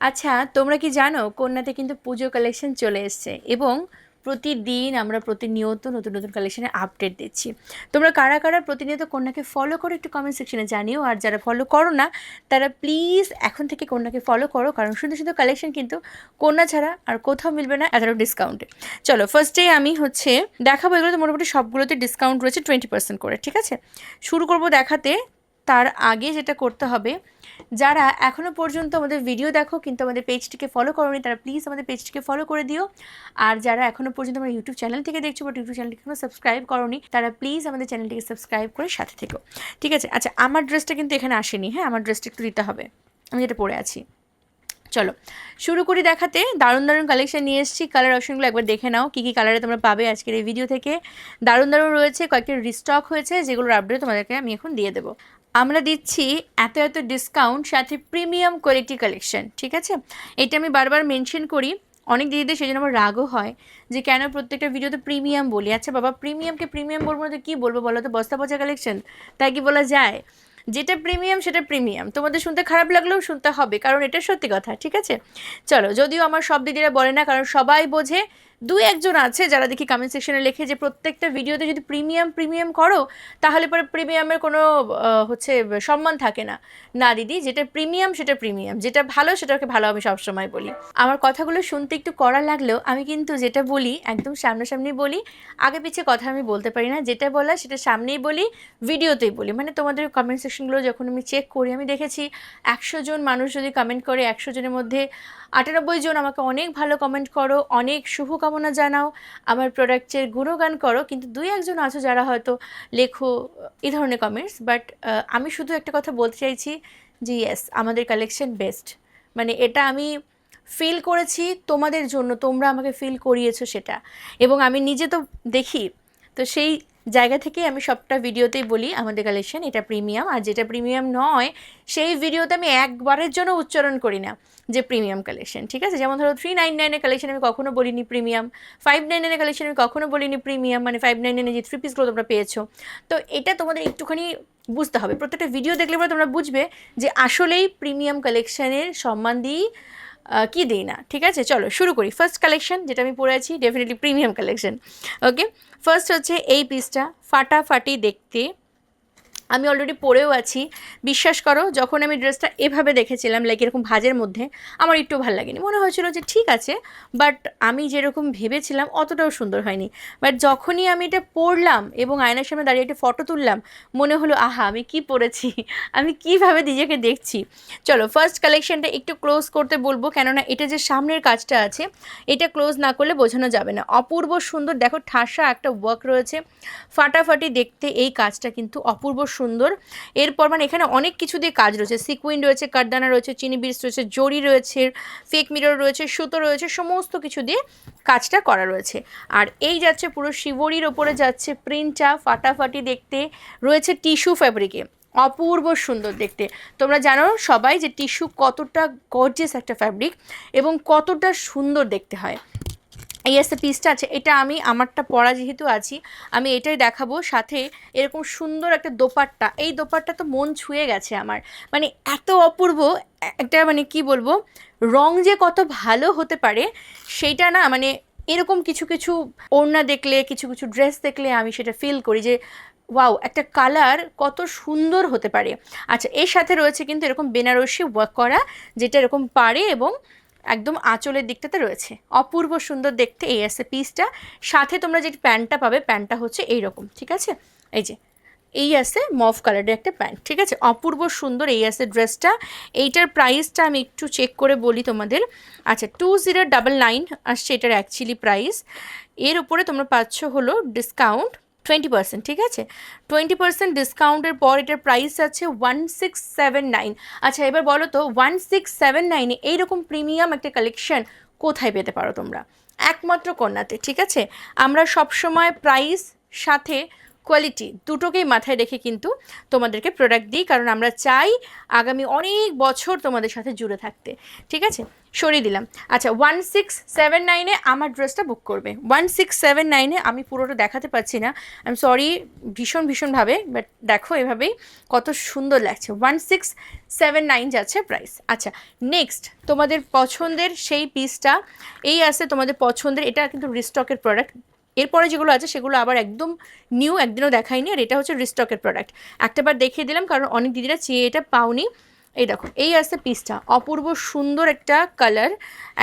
আচ্ছা তোমরা কি জানো কন্যাতে কিন্তু পুজো কালেকশন চলে এসছে এবং প্রতিদিন আমরা প্রতিনিয়ত নতুন নতুন কালেকশনের আপডেট দিচ্ছি। তোমরা কারা কারা প্রতিনিয়ত কন্যাকে ফলো করো একটু কমেন্ট সেকশনে জানিও, আর যারা ফলো করো না, তারা প্লিজ এখন থেকে কন্যাকে ফলো করো, কারণ সুন্দর সুন্দর কালেকশন কিন্তু কন্যা ছাড়া আর কোথাও মিলবে না এতটা ডিসকাউন্টে চলো ফার্স্টে আমি হচ্ছে দেখাবো এগুলো তো মোটামুটি সবগুলোতে ডিসকাউন্ট রয়েছে টোয়েন্টি পার্সেন্ট করে, ঠিক আছে? শুরু করব দেখাতে তার আগে যেটা করতে হবে, যারা এখনও পর্যন্ত আমাদের ভিডিও দেখো, কিন্তু আমাদের পেজটিকে ফলো করোনি, তারা প্লিজ আমাদের পেজটিকে ফলো করে দিও। আর যারা এখনও পর্যন্ত আমার ইউটিউব চ্যানেল থেকে দেখছ বাট ইউটিউব চ্যানেলটিকে এখনও সাবস্ক্রাইব করোনি, তারা প্লিজ আমাদের চ্যানেলটিকে সাবস্ক্রাইব করে সাথে থেকো। ঠিক আছে? আচ্ছা আমার ড্রেসটা কিন্তু এখানে আসেনি হ্যাঁ? আমার ড্রেসটা একটু দিতে হবে। আমি যেটা পরে আছি। চলো, শুরু করি দেখাতে। দারুণ দারুণ কালেকশন নিয়ে এসেছি। কালার অপশনগুলো একবার দেখে নাও, কী কী কালারে তোমরা পাবে আজকের এই ভিডিও থেকে। দারুণ দারুণ রয়েছে, কয়েকটি রিস্টক হয়েছে, যেগুলোর আপডেট তোমাদেরকে আমি এখন দিয়ে দেবো। আমরা দিচ্ছি এত এত ডিসকাউন্ট সাথে প্রিমিয়াম কোয়ালিটি কালেকশন ঠিক আছে? এটা আমি বারবার মেনশন করি, অনেক দিদিদের সেই জন্য আমার রাগও হয় যে কেন প্রত্যেকটা ভিডিওতে প্রিমিয়াম বলি। আচ্ছা বাবা প্রিমিয়ামকে প্রিমিয়াম বলব না তো কী বলব বলো তো? বস্তা পচা কালেকশন তাই কি বলা যায়? যেটা প্রিমিয়াম সেটা প্রিমিয়াম তোমাদের শুনতে খারাপ লাগলেও শুনতে হবে, কারণ এটা সত্যি কথা, ঠিক আছে? চলো, যদিও আমার সব দিদিরা বলে না, কারণ সবাই বোঝে দু একজন আছে যারা দেখি কমেন্ট সেকশনে লেখে যে প্রত্যেকটা ভিডিওতে যদি প্রিমিয়াম প্রিমিয়াম করো, তাহলে পরে প্রিমিয়ামের কোনো হচ্ছে, সম্মান থাকে না। না, দিদি, যেটা প্রিমিয়াম সেটা প্রিমিয়াম যেটা ভালো, সেটাকে ভালো আমি সবসময় বলি। আমার কথাগুলো শুনতে একটু কড়া লাগলেও আমি কিন্তু যেটা বলি, একদম সামনাসামনি বলি, আগে পিছে কথা আমি বলতে পারি না। যেটা বলা, সেটা সামনেই বলি ভিডিওতেই বলি। মানে তোমাদের কমেন্ট সেকশনগুলো যখন আমি চেক করি, আমি দেখেছি একশো জন মানুষ যদি কমেন্ট করে, একশো জনের মধ্যে আটানব্বই জন আমাকে অনেক ভালো কমেন্ট করো, অনেক শুভকামনা জানাও, আমার প্রোডাক্টের গুণগান করো, কিন্তু দুই একজন আছো যারা হয়তো লেখো এই ধরনের কমেন্টস বাট আমি শুধু একটা কথা বলতে চাইছি যে ইয়েস আমাদের কালেকশন বেস্ট মানে এটা আমি ফিল করেছি তোমাদের জন্য, তোমরা আমাকে ফিল করিয়েছো সেটা। এবং আমি নিজে তো দেখি, তো সেই জায়গা থেকে আমি সবটা ভিডিওতেই বলি আমাদের কালেকশন এটা প্রিমিয়াম। আর যেটা প্রিমিয়াম নয় সেই ভিডিওতে আমি একবারের জন্য উচ্চারণ করি না যে প্রিমিয়াম কালেকশন ঠিক আছে? যেমন ধরো থ্রি নাইন নাইনের কালেকশন আমি কখনো বলিনি প্রিমিয়াম ফাইভ নাইন নাইনের কালেকশন আমি কখনো বলিনি প্রিমিয়াম মানে ফাইভ নাইন নাইনে যে থ্রি পিসগুলো তোমরা পেয়েছ। তো এটা তোমাদের একটুখানি বুঝতে হবে। প্রত্যেকটা ভিডিও দেখলে পরে তোমরা বুঝবে যে আসলেই প্রিমিয়াম কালেকশানের সম্মান আহ, কি দিই না, ঠিক আছে? চলো, শুরু করি। ফার্স্ট কালেকশন যেটা আমি পরে আছি definitely premium collection okay first হচ্ছে এই পিসটা ফাটাফাটি দেখতে আমি অলরেডি পরেও আছি। বিশ্বাস করো, যখন আমি ড্রেসটা এভাবে দেখেছিলাম লাইক এরকম ভাজের মধ্যে, আমার একটু ভালো লাগেনি। মনে হয়েছিল যে ঠিক আছে বাট আমি যেরকম ভেবেছিলাম, অতটাও সুন্দর হয়নি। বাট যখনই আমি এটা পরলাম এবং আয়নার সামনে দাঁড়িয়ে একটা ফটো তুললাম, মনে হলো, আহা, আমি কি পরেছি? আমি কীভাবে নিজেকে দেখছি? চলো ফার্স্ট কালেকশনটা একটু ক্লোজ করতে বলব, কেননা এটা যে সামনের কাজটা আছে, এটা ক্লোজ না করলে বোঝানো যাবে না। অপূর্ব সুন্দর, দেখো, ঠাসা একটা ওয়ার্ক রয়েছে। ফাটাফাটি দেখতে এই কাজটা কিন্তু অপূর্ব সুন্দর। এরপর মানে এখানে অনেক কিছু দিয়ে কাজ রয়েছে। সিকুইন রয়েছে, কারদানা রয়েছে, চিনি বিটস রয়েছে, জড়ি রয়েছে ফেক মিরর রয়েছে, সুতো রয়েছে, সমস্ত কিছু দিয়ে কাজটা করা রয়েছে। আর এই যাচ্ছে পুরো শিবরির ওপরে যাচ্ছে প্রিন্টটা ফাটাফাটি দেখতে। রয়েছে টিস্যু ফ্যাব্রিকে অপূর্ব সুন্দর দেখতে। তোমরা জানো সবাই যে টিস্যু কতটা গর্জিয়াস একটা ফ্যাব্রিক এবং কতটা সুন্দর দেখতে হয়। এই আসতে পিসটা আছে, এটা আমি আমারটা পরা যেহেতু আছি, আমি এটাই দেখাবো। সাথে এরকম সুন্দর একটা দোপাট্টা, এই দোপাট্টা তো মন ছুঁয়ে গেছে আমার। মানে এত অপূর্ব, একটা মানে কি বলব, রং যে কত ভালো হতে পারে, সেইটা না মানে এরকম কিছু কিছু ওড়না দেখলে, কিছু কিছু ড্রেস দেখলে আমি সেটা ফিল করি যে ওয়াও একটা কালার কত সুন্দর হতে পারে। আচ্ছা এর সাথে রয়েছে কিন্তু এরকম বেনারসি ওয়ার্ক করা, যেটা এরকম পারে এবং একদম আঁচলের দিকটাতে রয়েছে। অপূর্ব সুন্দর দেখতে এই আছে পিসটা সাথে তোমরা যে প্যান্টটা পাবে, প্যান্টটা হচ্ছে এই রকম ঠিক আছে? এই যে, এই আছে মফ কালারের একটা প্যান্ট, ঠিক আছে? অপূর্ব সুন্দর এই আছে ড্রেসটা এইটার প্রাইসটা আমি একটু চেক করে বলি তোমাদের। আচ্ছা টু জিরো ডাবল নাইন আসছে এটার অ্যাকচুয়ালি প্রাইস এর উপরে তোমরা পাচ্ছ হলো ডিসকাউন্ট টোয়েন্টি পার্সেন্ট ঠিক আছে? টোয়েন্টি পার্সেন্ট ডিসকাউন্টের পর এটার প্রাইস আছে ওয়ান সিক্স সেভেন নাইন আচ্ছা এবার বলো তো ওয়ান সিক্স সেভেন নাইনে এইরকম প্রিমিয়াম একটা কালেকশন কোথায় পেতে পারো তোমরা? একমাত্র কন্যাতে, ঠিক আছে? আমরা সবসময় প্রাইস সাথে কোয়ালিটি দুটোকেই মাথায় রেখে কিন্তু তোমাদেরকে প্রোডাক্ট দিই, কারণ আমরা চাই আগামী অনেক বছর তোমাদের সাথে জুড়ে থাকতে। ঠিক আছে? সরিয়ে দিলাম। আচ্ছা ওয়ান সিক্স সেভেন নাইনে আমার ড্রেসটা বুক করবে। ওয়ান সিক্স সেভেন নাইনে আমি পুরোটা দেখাতে পারছি না। আই এম সরি ভীষণ ভীষণভাবে বাট দেখো এভাবেই কত সুন্দর লাগছে। ওয়ান সিক্স সেভেন নাইন যাচ্ছে প্রাইস আচ্ছা নেক্সট তোমাদের পছন্দের সেই পিসটা এই আছে তোমাদের পছন্দের, এটা কিন্তু রিস্টকের প্রোডাক্ট এরপরে যেগুলো আছে সেগুলো আবার একদম নিউ একদিনও দেখাইনি, আর এটা হচ্ছে রিস্টকের প্রোডাক্ট একটাবার দেখিয়ে দিলাম, কারণ অনেক দিদিরা চেয়ে এটা পাওনি। এই দেখো, এই আসছে পিসটা অপূর্ব সুন্দর একটা কালার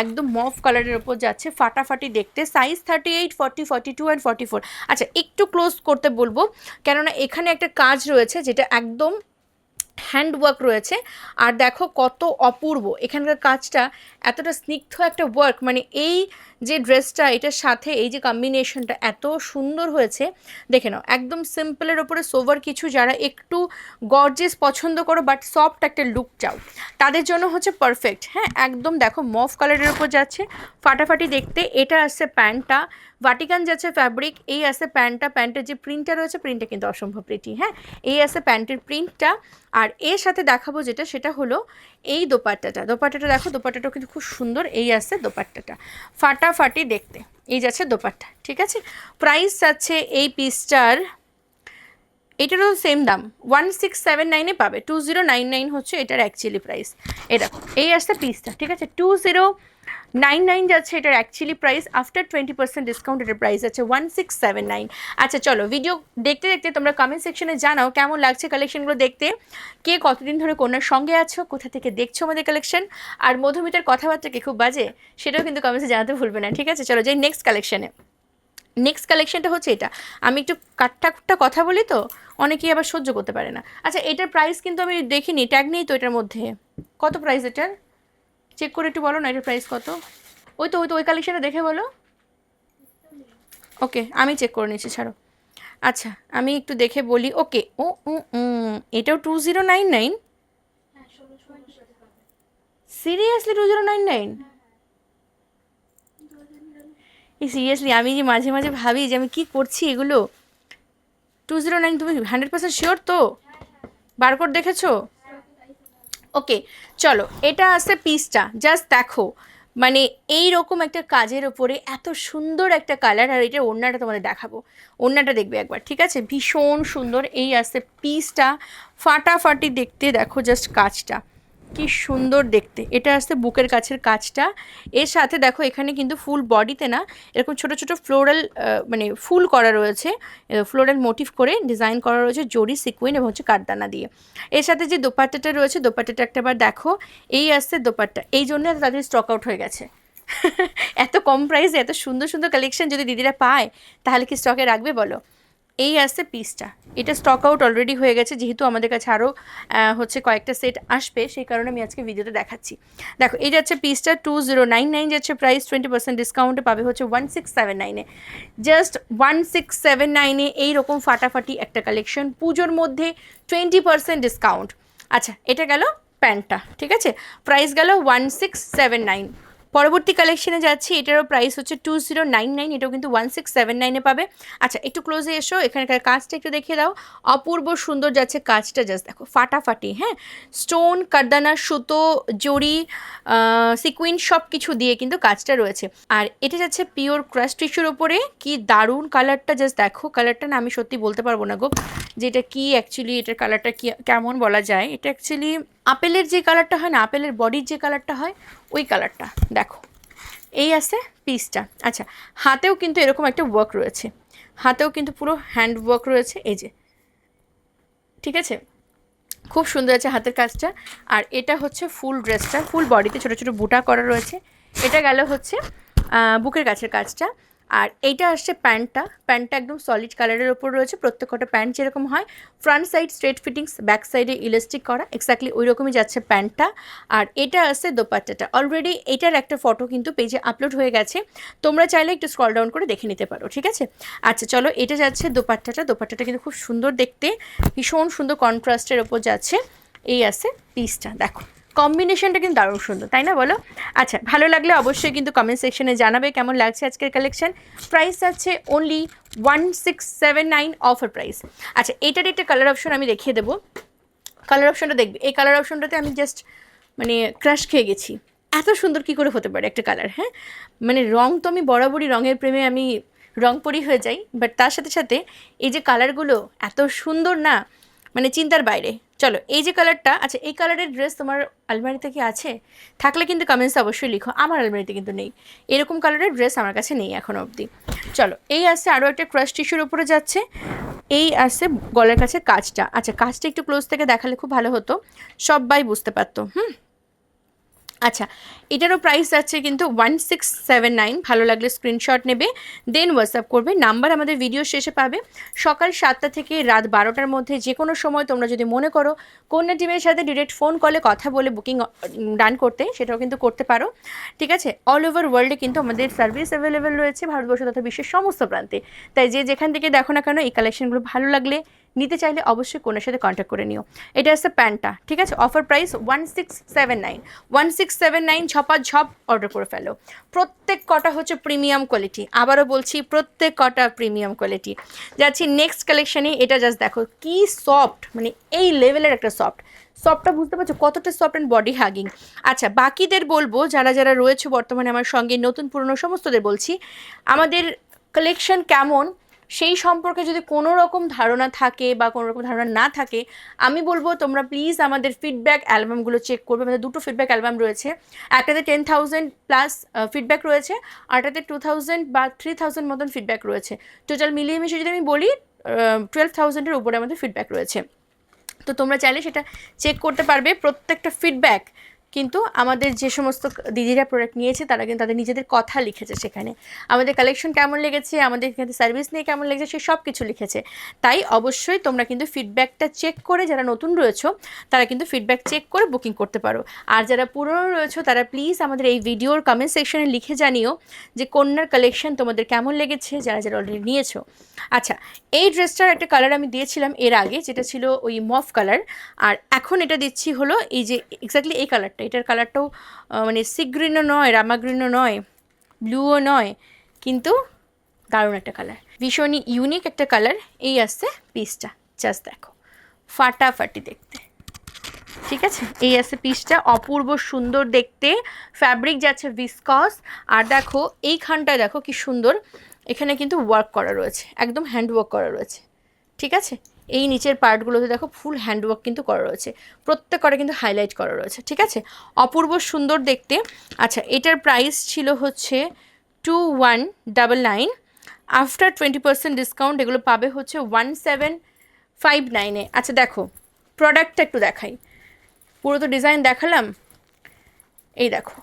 একদম মফ কালারের ওপর যাচ্ছে, ফাটাফাটি দেখতে size thirty eight forty forty two and forty four আচ্ছা একটু ক্লোজ করতে বলব, কেননা এখানে একটা কাজ রয়েছে, যেটা একদম হ্যান্ডওয়ার্ক রয়েছে। আর দেখো কত অপূর্ব। এখানকার কাজটা এতটা স্নিগ্ধ একটা ওয়ার্ক মানে এই যে ড্রেসটা এটার সাথে এই যে কম্বিনেশনটা এত সুন্দর হয়েছে। দেখে নাও, একদম সিম্পলের ওপরে সোভার কিছু যারা একটু গর্জেস পছন্দ করো বাট সফট একটা লুক চাও, তাদের জন্য হচ্ছে পারফেক্ট হ্যাঁ একদম দেখো মফ কালারের ওপর যাচ্ছে। ফাটাফাটি দেখতে এটা আসছে প্যান্টটা। ভাটিকান যাচ্ছে ফ্যাব্রিক এই আছে প্যান্টটা প্যান্টের যে প্রিন্টটা রয়েছে প্রিন্টটা কিন্তু অসম্ভব প্রিটি হ্যাঁ? এই আছে প্যান্টের প্রিন্টটা আর এর সাথে দেখাবো যেটা, সেটা হলো এই দোপাট্টাটা। দোপাট্টাটা দেখো দোপাট্টাটা কিন্তু খুব সুন্দর, এই আছে দোপাট্টাটা। ফাটাফাটি দেখতে, এই যাচ্ছে দোপাট্টা, ঠিক আছে? প্রাইস আছে এই পিসটার এটারও সেম দাম। ওয়ান সিক্স সেভেন নাইনে পাবে। টু জিরো নাইন নাইন হচ্ছে এটার অ্যাকচুয়ালি প্রাইস দেখো, এই আসছে পিসটা ঠিক আছে? টু জিরো নাইন নাইন যাচ্ছে এটার actually price after twenty percent discount এটার প্রাইস আছে ওয়ান সিক্স সেভেন নাইন আচ্ছা চলো ভিডিও দেখতে দেখতে তোমরা কমেন্ট সেকশনে জানাও কেমন লাগছে কালেকশনগুলো দেখতে। কে কতদিন ধরে কন্যার সঙ্গে আছো, কোথা থেকে দেখছ আমাদের কালেকশন আর মধুমিতার কথাবার্তা কি খুব বাজে? সেটাও কিন্তু কমেন্টসে জানাতে ভুলবে না, ঠিক আছে? চলো, যাই নেক্সট কালেকশনে নেক্সট কালেকশনটা হচ্ছে এটা। আমি একটু কাটটা কুট্টা কথা বলি তো অনেকেই আবার সহ্য করতে পারে না। আচ্ছা এটার প্রাইস কিন্তু আমি দেখিনি ট্যাগ নেই তো এটার মধ্যে? কত প্রাইস এটার? চেক করে একটু বলো না এটার প্রাইস কত? ওই তো ওই তো ওই কালেকশনটা দেখে বলো। ওকে আমি চেক করে নিচ্ছি ছাড়ো। আচ্ছা আমি একটু দেখে বলি ওকে ও উম, এটাও two zero nine nine seriously two zero nine nine seriously আমি যে মাঝে মাঝে ভাবি যে আমি কী করছি এগুলো? টু জিরো নাইন তুমি হান্ড্রেড পার্সেন্ট শিওর তো? বারকোড দেখেছ? ওকে, চলো, এটা আছে পিসটা জাস্ট দেখো। মানে এই রকম একটা কাজের ওপরে এত সুন্দর একটা কালার আর এটার ওড়নাটা তোমাদের দেখাবো। ওড়নাটা দেখবে একবার, ঠিক আছে? ভীষণ সুন্দর, এই আসছে পিসটা ফাটাফাটি দেখতে দেখো জাস্ট কাজটা। কি সুন্দর দেখতে। এটা আসছে বুকের কাছের কাজটা। এর সাথে দেখো এখানে কিন্তু ফুল বডিতে না এরকম ছোট ছোট ফ্লোরাল মানে ফুল করা রয়েছে। ফ্লোরাল মোটিভ করে ডিজাইন করা রয়েছে জরি, সিকুইন এবং হচ্ছে কাঠদানা দিয়ে। এর সাথে যে দোপাট্টাটা রয়েছে, দোপাট্টাটা একটা একটাবার দেখো। এই আসছে দোপাট্টা। এই জন্য তাদের স্টক আউট হয়ে গেছে। এত কম প্রাইসে এত সুন্দর সুন্দর কালেকশন যদি দিদিরা পায়, তাহলে কি স্টকে রাখবে বলো? এই আসছে পিসটা এটা স্টক আউট অলরেডি হয়ে গেছে, যেহেতু আমাদের কাছে আরও হচ্ছে কয়েকটা সেট আসবে, সেই কারণে আমি আজকে ভিডিওতে দেখাচ্ছি। দেখো, এই যাচ্ছে পিসটা টু জিরো নাইন নাইন যাচ্ছে প্রাইস টোয়েন্টি পার্সেন্ট ডিসকাউন্টে পাবে হচ্ছে ওয়ান সিক্স সেভেন নাইনে জাস্ট ওয়ান সিক্স সেভেন নাইনে এইরকম ফাটাফাটি একটা কালেকশন পুজোর মধ্যে টোয়েন্টি পার্সেন্ট ডিসকাউন্ট আচ্ছা এটা গেল প্যান্টটা, ঠিক আছে? প্রাইস গেল ওয়ান সিক্স সেভেন নাইন পরবর্তী কালেকশনে যাচ্ছি, এটারও প্রাইস হচ্ছে টু জিরো নাইন নাইন এটাও কিন্তু ওয়ান সিক্স সেভেন নাইনে পাবে। আচ্ছা একটু ক্লোজে এসো, এখানকার কাজটা একটু দেখিয়ে দাও। অপূর্ব সুন্দর যাচ্ছে কাজটা জাস্ট দেখো, ফাটাফাটি হ্যাঁ? স্টোন কারদানা সুতো, জড়ি সিকুইন সব কিছু দিয়ে কিন্তু কাজটা রয়েছে। আর এটা যাচ্ছে পিওর ক্রাশ টিস্যুর ওপরে। কি দারুণ কালারটা জাস্ট দেখো কালারটা না আমি সত্যি বলতে পারব না গো। যে এটা কি অ্যাকচুয়ালি এটার কালারটা কি, কেমন বলা যায়, এটা অ্যাকচুয়ালি আপেলের যে কালারটা হয় না, আপেলের বডির যে কালারটা হয়, ওই কালারটা দেখো। এই আছে পিসটা আচ্ছা হাতেও কিন্তু এরকম একটা ওয়ার্ক রয়েছে। হাতেও কিন্তু পুরো হ্যান্ড ওয়ার্ক রয়েছে, এই যে। ঠিক আছে? খুব সুন্দর আছে হাতের কাজটা। আর এটা হচ্ছে ফুল ড্রেসটা ফুল বডিতে ছোটো ছোটো বুটা করা রয়েছে। এটা গেল হচ্ছে বুকের কাছের কাজটা। আর এইটা আসছে প্যান্টটা। প্যান্টটা একদম সলিড কালারের ওপর রয়েছে। প্রত্যেকটা প্যান্ট যেরকম হয় front side straight fittings back সাইডে ইলাস্টিক করা। এক্স্যাক্টলি ওই রকমই যাচ্ছে প্যান্টটা। আর এটা আসছে দোপাট্টাটা। অলরেডি এটার একটা ফটো কিন্তু পেজে আপলোড হয়ে গেছে। তোমরা চাইলে একটু স্ক্রল ডাউন করে দেখে নিতে পারো, ঠিক আছে? আচ্ছা চলো, এটা যাচ্ছে দোপাট্টাটা। দোপাট্টাটা কিন্তু খুব সুন্দর দেখতে। ভীষণ সুন্দর কন্ট্রাস্টের ওপর যাচ্ছে। এই আছে পিসটা দেখো। কম্বিনেশনটা কিন্তু দারুণ সুন্দর, তাই না বলো? আচ্ছা ভালো লাগলে অবশ্যই কিন্তু কমেন্ট সেকশনে জানাবে কেমন লাগছে আজকের কালেকশন প্রাইস আছে only one six seven nine offer price আচ্ছা এটার একটা কালার অপশন আমি দেখিয়ে দেবো। কালার অপশনটা দেখবে, এই কালার অপশনটাতে আমি জাস্ট মানে ক্রাশ খেয়ে গেছি। এত সুন্দর কি করে হতে পারে একটা কালার হ্যাঁ? মানে রং তো আমি বরাবরই রঙের প্রেমে আমি রং পরি হয়ে যাই বাট তার সাথে সাথে এই যে কালারগুলো এত সুন্দর না মানে চিন্তার বাইরে। চলো, এই যে কালারটা আচ্ছা এই কালারের ড্রেস তোমার আলমারিতে কি আছে? থাকলে কিন্তু কমেন্টস অবশ্যই লিখো, আমার আলমারিতে কিন্তু নেই। এরকম কালারের ড্রেস আমার কাছে নেই এখন অবধি। চলো, এই আসছে আরও একটা ক্রাশ টিস্যুর উপরে যাচ্ছে। এই আসছে গলার কাছে কাজটা। আচ্ছা কাজটা একটু ক্লোজ থেকে দেখালে খুব ভালো হতো। সবাই বুঝতে পারতো, হুম? আচ্ছা এটারও প্রাইস যাচ্ছে কিন্তু ওয়ান সিক্স সেভেন নাইন ভালো লাগলে স্ক্রিনশট নেবে দেন হোয়াটসঅ্যাপ করবে নাম্বার আমাদের ভিডিও শেষে পাবে। সকাল সাতটা থেকে রাত বারোটার মধ্যে যে কোনো সময় তোমরা যদি মনে করো কন্যা টিমের সাথে ডিরেক্ট ফোন কলে কথা বলে বুকিং ডান করতে, সেটাও কিন্তু করতে পারো। ঠিক আছে? অল ওভার ওয়ার্ল্ডে কিন্তু আমাদের সার্ভিস অ্যাভেলেবেল রয়েছে, ভারতবর্ষ তথা বিশ্বের সমস্ত প্রান্তে। তাই যে যেখান থেকে দেখো না কেন, এই কালেকশনগুলো ভালো লাগলে নিতে চাইলে অবশ্যই কোনের সাথে কন্ট্যাক্ট করে নিও। এটা হচ্ছে প্যান্টটা, ঠিক আছে? Offer price one six seven nine one six seven nine ঝপা ঝপ অর্ডার করে ফেলো। প্রত্যেক কটা হচ্ছে প্রিমিয়াম কোয়ালিটি আবারও বলছি, প্রত্যেক কটা প্রিমিয়াম কোয়ালিটি যাচ্ছি নেক্সট কালেকশানে এটা জাস্ট দেখো, কি সফট মানে এই লেভেলের একটা সফট সফটটা বুঝতে পারছ? কতটা সফট অ্যান্ড বডি হাগিং আচ্ছা বাকিদের বলব, যারা যারা রয়েছে বর্তমানে আমার সঙ্গে, নতুন পুরনো, সমস্তদের বলছি, আমাদের কালেকশন কেমন? সেই সম্পর্কে যদি কোনো রকম ধারণা থাকে বা কোনো রকম ধারণা না থাকে, আমি বলব তোমরা প্লিজ আমাদের ফিডব্যাক অ্যালবামগুলো চেক করবে। আমাদের দুটো ফিডব্যাক অ্যালবাম রয়েছে। একটাতে টেন থাউজেন্ড প্লাস ফিডব্যাক রয়েছে আরটাতে টু থাউজেন্ড বা থ্রি থাউজেন্ড মতন ফিডব্যাক রয়েছে। টোটাল মিলিয়ে মিশিয়ে যদি আমি বলি টুয়েলভ থাউজেন্ডের উপরে আমাদের ফিডব্যাক রয়েছে। তো তোমরা চাইলে সেটা চেক করতে পারবে। প্রত্যেকটা ফিডব্যাক কিন্তু আমাদের যে সমস্ত দিদিরা প্রোডাক্ট নিয়েছে, তারা কিন্তু তাদের নিজেদের কথা লিখেছে সেখানে। আমাদের কালেকশন কেমন লেগেছে, আমাদের এখানে সার্ভিস নিয়ে কেমন লেগেছে, সে সব কিছু লিখেছে। তাই অবশ্যই তোমরা কিন্তু ফিডব্যাকটা চেক করে যারা নতুন রয়েছো, তারা কিন্তু ফিডব্যাক চেক করে বুকিং করতে পারো। আর যারা পুরনো রয়েছো, তারা প্লিজ আমাদের এই ভিডিওর কমেন্ট সেকশনে লিখে জানিও যে কন্যার কালেকশন তোমাদের কেমন লেগেছে, যারা যারা অলরেডি নিয়েছো। আচ্ছা এই ড্রেসটার একটা কালার আমি দিয়েছিলাম এর আগে, যেটা ছিল ওই মফ কালার আর এখন এটা দিচ্ছি হলো এই যে এক্স্যাক্টলি এই কালারটা এটার কালারটাও মানে সি গ্রিনও নয়, রামাগ্রিনও নয়, ব্লুও নয়, কিন্তু দারুণ একটা কালার। ভীষণই ইউনিক একটা কালার। এই আসছে পিসটা জাস্ট দেখো। ফাটাফাটি দেখতে। ঠিক আছে? এই আছে পিসটা অপূর্ব সুন্দর দেখতে। ফ্যাব্রিক যাচ্ছে ভিসকস আর দেখো, এইখানটায় দেখো কি সুন্দর। এখানে কিন্তু ওয়ার্ক করা রয়েছে। একদম হ্যান্ড ওয়ার্ক করা রয়েছে। ঠিক আছে? এই নিচের পার্টগুলোতে দেখো ফুল হ্যান্ডওয়ার্ক কিন্তু করা রয়েছে। প্রত্যেক কটা কিন্তু হাইলাইট করা রয়েছে, ঠিক আছে? অপূর্ব সুন্দর দেখতে। আচ্ছা এটার প্রাইস ছিল হচ্ছে two one double nine after twenty percent discount এগুলো পাবে হচ্ছে ওয়ান সেভেন ফাইভ নাইনে আচ্ছা দেখো প্রোডাক্টটা একটু দেখাই। পুরো তো ডিজাইন দেখালাম। এই দেখো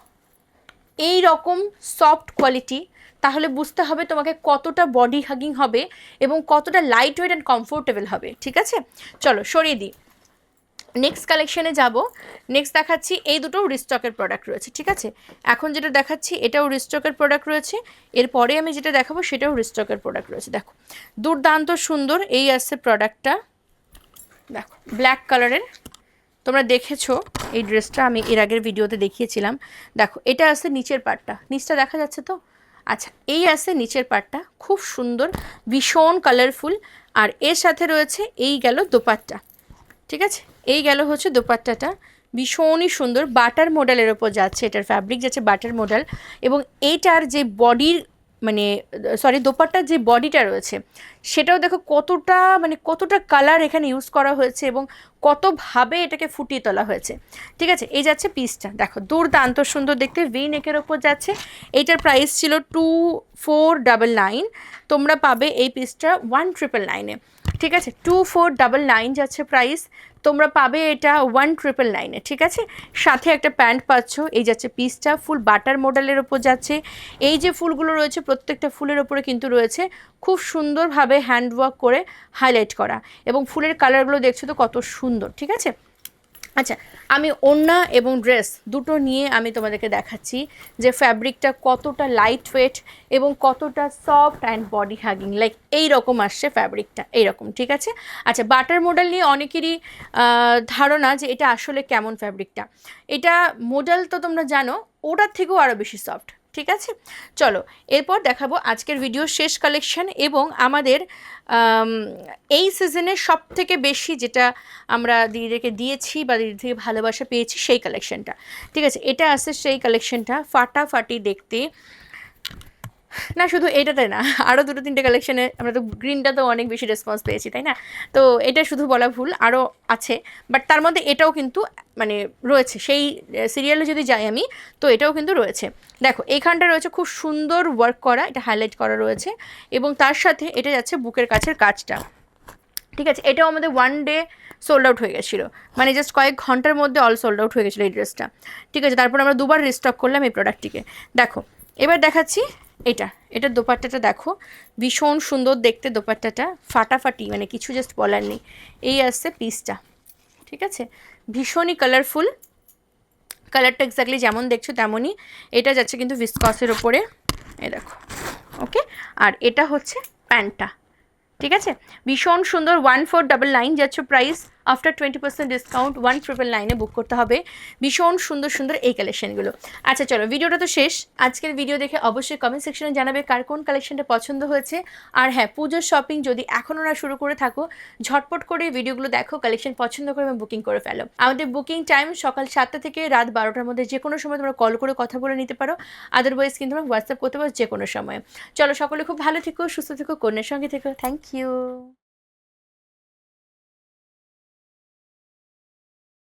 এই রকম সফট কোয়ালিটি তাহলে বুঝতে হবে তোমাকে কতটা বডি হাগিং হবে এবং কতটা লাইট ওয়েট অ্যান্ড কমফোর্টেবল হবে, ঠিক আছে? চলো সরিয়ে দিই। নেক্সট কালেকশনে যাব। নেক্সট দেখাচ্ছি এই দুটো রিস্টকের প্রোডাক্ট রয়েছে, ঠিক আছে? এখন যেটা দেখাচ্ছি এটাও রিস্টকের প্রোডাক্ট রয়েছে। এরপরে আমি যেটা দেখাবো সেটাও রিস্টকের প্রোডাক্ট রয়েছে। দেখো, দুর্দান্ত সুন্দর এই আসছে প্রোডাক্টটা দেখো ব্ল্যাক কালারের তোমরা দেখেছ, এই ড্রেসটা আমি এর আগের ভিডিওতে দেখিয়েছিলাম। দেখো, এটা আছে নিচের পার্টটা নিচটা দেখা যাচ্ছে তো? আচ্ছা এই আছে নিচের পাটটা, খুব সুন্দর, ভীষণ কালারফুল আর এর সাথে রয়েছে এই গেল দোপাট্টা, ঠিক আছে? এই গেল হচ্ছে দোপাট্টাটা, ভীষণই সুন্দর, বাটার মডেলের ওপর যাচ্ছে এটার ফ্যাব্রিক যাচ্ছে বাটার মডেল এবং এটার যে বডির মানে সরি দোপাট্টার যে বডিটা রয়েছে, সেটাও দেখো কতটা মানে কতটা কালার এখানে ইউজ করা হয়েছে এবং কতভাবে এটাকে ফুটিয়ে তোলা হয়েছে। ঠিক আছে? এই যাচ্ছে পিসটা দেখো, দুর্দান্ত সুন্দর দেখতে। ভি নেকের ওপর যাচ্ছে। এইটার প্রাইস ছিল টু ফোর ডাবল নাইন তোমরা পাবে এই পিসটা ওয়ান ট্রিপল নাইনে ঠিক আছে? টু ফোর ডাবল নাইন যাচ্ছে প্রাইস তোমরা পাবে এটা ওয়ান ট্রিপল নাইনে ঠিক আছে? সাথে একটা প্যান্ট পাচ্ছ, এই যাচ্ছে পিসটা, ফুল বাটার মডেলের ওপর যাচ্ছে। এই যে ফুলগুলো রয়েছে, প্রত্যেকটা ফুলের ওপরে কিন্তু রয়েছে খুব সুন্দরভাবে হ্যান্ডওয়ার্ক করে হাইলাইট করা। এবং ফুলের কালারগুলো দেখছ তো কত সুন্দর, ঠিক আছে? আচ্ছা আমি ওড়না এবং ড্রেস দুটো নিয়ে আমি তোমাদেরকে দেখাচ্ছি যে ফ্যাব্রিকটা কতটা লাইট ওয়েট এবং কতটা soft and body hugging like এই রকম আসছে ফ্যাব্রিকটা এইরকম, ঠিক আছে? আচ্ছা বাটার মডেল নিয়ে অনেকেরই ধারণা যে এটা আসলে কেমন ফ্যাব্রিকটা এটা মডেল তো তোমরা জানো, ওটার থেকেও আরও বেশি সফট ঠিক আছে? চলো, এরপর দেখাবো আজকের ভিডিও শেষ কালেকশন এবং আমাদের এই সিজনে সব থেকে বেশি যেটা আমরা দিদিদেরকে দিয়েছি বা দিদি থেকে ভালোবাসা পেয়েছি সেই কালেকশনটা ঠিক আছে? এটা আছে সেই কালেকশনটা ফাটাফাটি দেখতে। না, শুধু এটাতে না আরও দুটো তিনটে কালেকশানে আমরা তো গ্রিনটা তো অনেক বেশি রেসপন্স পেয়েছি, তাই না? তো এটা শুধু বলা ভুল আরও আছে বাট তার মধ্যে এটাও কিন্তু মানে রয়েছে, সেই সিরিয়ালে যদি যাই আমি, তো এটাও কিন্তু রয়েছে। দেখো, এইখানটা রয়েছে খুব সুন্দর ওয়ার্ক করা, এটা হাইলাইট করা রয়েছে, এবং তার সাথে এটা যাচ্ছে বুকের কাছের কাজটা। ঠিক আছে, এটাও আমাদের ওয়ান ডে সোল্ড আউট হয়ে গেছিল মানে জাস্ট কয়েক ঘণ্টার মধ্যে অল সোল্ড আউট হয়ে গেছিল এই ড্রেসটা ঠিক আছে, তারপর আমরা দুবার রিস্টক করলাম এই প্রোডাক্টটিকে দেখো, এবার দেখাচ্ছি এটা এটার দোপাট্টাটা দেখো। ভীষণ সুন্দর দেখতে দোপাট্টাটা, ফাটাফাটি মানে কিছু জাস্ট বলার নেই। এই আসছে পিসটা ঠিক আছে? ভীষণই কালারফুল কালারটা এক্স্যাক্টলি যেমন দেখছ তেমনই। এটা যাচ্ছে কিন্তু ভিসকসের ওপরে। এ দেখো ওকে আর এটা হচ্ছে প্যান্টটা, ঠিক আছে? ভীষণ সুন্দর ওয়ান ফোর ডাবল নাইন যাচ্ছে price after twenty percent discount one triple নাইনে বুক করতে হবে। ভীষণ সুন্দর সুন্দর এই কালেকশনগুলো আচ্ছা চলো ভিডিওটা তো শেষ। আজকের ভিডিও দেখে অবশ্যই কমেন্ট সেকশনে জানাবে কার কোন কালেকশনটা পছন্দ হয়েছে। আর হ্যাঁ পুজোর শপিং যদি এখনও না শুরু করে থাকো, ঝটপট করে ভিডিওগুলো দেখো কালেকশন পছন্দ করে এবং বুকিং করে ফেলো। আমাদের বুকিং টাইম সকাল সাতটা থেকে রাত বারোটার মধ্যে যে কোনো সময় তোমরা কল করে কথা বলে নিতে পারো। আদারওয়াইজ কিন্তু তোমরা হোয়াটসঅ্যাপ করতে পারো যে কোনো সময়। চলো, সকলে খুব ভালো থেকো, সুস্থ থেকো, কন্যার সঙ্গে থেকো। Thank you